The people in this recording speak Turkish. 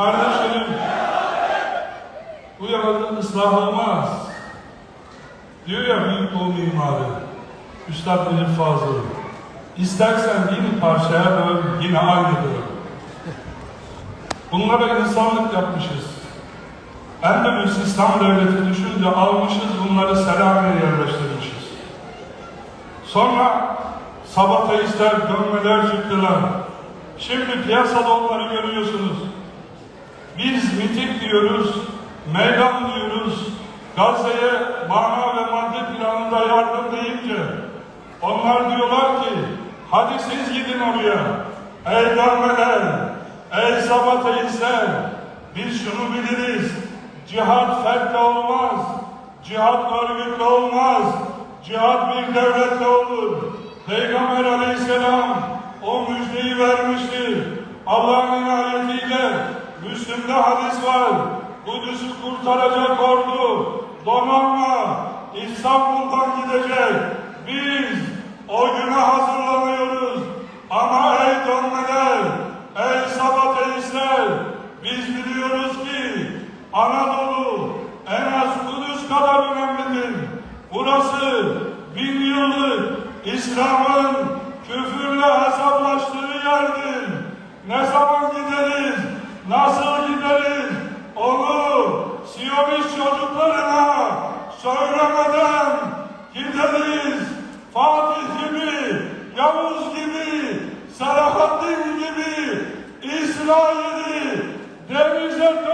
Kardeşlerim, bu yalanın ıslah olmaz. Diyor ya büyük doğu mimarı, Üstad Necip Fazıl. İstersen yine parçaya böl, yine aynıdır. Bunlara insanlık yapmışız. Endülüs İslam Devleti düşünce almışız bunları Selame'ye yerleştirmişiz. Sonra sabateistler, dönmeler çıktılar. Şimdi piyasada onları görüyorsunuz. Miting diyoruz, meydan diyoruz. Gazze'ye mana ve madde planında yardım deyince onlar diyorlar ki hadi siz gidin oraya. Ey dönmeler, ey sabateistler biz şunu biliriz. Cihat fertle olmaz. Cihat örgütle olmaz. Cihat bir devletle olur. Peygamber aleyhisselam o müjdeyi vermiştir. Allah'ın inayetiyle Müslüm'de hadis var. Kudüs'ü kurtaracak ordu, donanma İstanbul'dan gidecek. Biz o güne hazırlanıyoruz. Ama ey dönmeler, ey sabateistler, biz biliyoruz ki Anadolu en az Kudüs kadar önemlidir. Burası bin yıllık İslam'ın Karaman'dan gideriz. Fatih gibi, Yavuz gibi, Selahattin gibi, İsrail'i denize